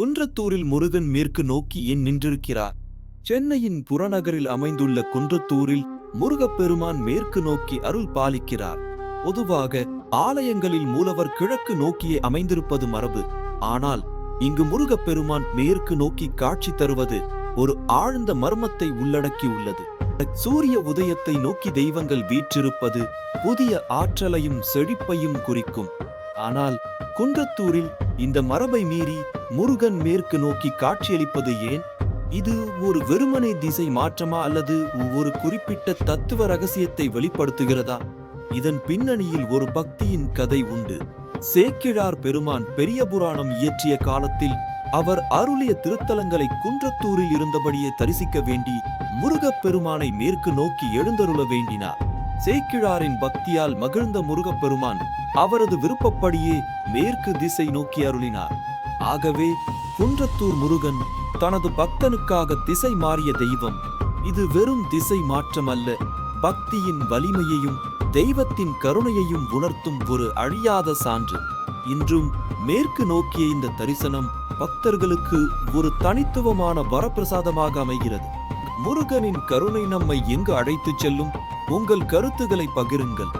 குன்றத்தூரில் முருகன் மேற்கு நோக்கி ஏன் நின்றிருக்கிறார்? சென்னையின் புறநகரில் அமைந்துள்ள குன்றத்தூரில் முருகப்பெருமான் மேற்கு நோக்கி அருள் பாலிக்கிறார். பொதுவாக ஆலயங்களில் மூலவர் கிழக்கு நோக்கியே அமைந்திருப்பது மரபு. ஆனால் இங்கு முருகப்பெருமான் மேற்கு நோக்கி காட்சி தருவது ஒரு ஆழ்ந்த மர்மத்தை உள்ளடக்கியுள்ளது சூரிய உதயத்தை நோக்கி தெய்வங்கள் வீற்றிருப்பது புதிய ஆற்றலையும் செழிப்பையும் குறிக்கும். ஆனால் குன்றத்தூரில் இந்த மரபை மீறி முருகன் மேற்கு நோக்கி காட்சியளிப்பது ஏன்? இது ஒரு வெறுமனை திசை மாற்றமா அல்லது ஒரு குறிப்பிட்ட தத்துவ ரகசியத்தை வெளிப்படுத்துகிறதா? இதன் பின்னணியில் ஒரு பக்தியின் கதை உண்டு. சேக்கிழார் பெருமான் பெரிய புராணம் இயற்றிய காலத்தில் அவர் அருளிய திருத்தலங்களை குன்றத்தூரில் இருந்தபடியே தரிசிக்க வேண்டி முருகப் பெருமானை மேற்கு நோக்கி எழுந்தருள வேண்டினார். சேக்கிழாரின் பக்தியால் மகிழ்ந்த முருகப்பெருமான் அவரது விருப்பப்படியே மேற்கு திசை நோக்கி அருளினார். ஆகவே குன்றத்தூர் முருகன் தனது பக்தனுக்காக திசை மாறிய தெய்வம். இது வெறும் திசை மாற்றம் அல்ல பக்தியின் வலிமையையும் தெய்வத்தின் கருணையையும் உணர்த்தும் ஒரு அழியாத சான்று. இன்றும் மேற்கு நோக்கிய இந்த தரிசனம் பக்தர்களுக்கு ஒரு தனித்துவமான வரப்பிரசாதமாக அமைகிறது. முருகனின் கருணை நம்மை எங்கு அழைத்துச் செல்லும்? உங்கள் கருத்துக்களை பகிருங்கள்.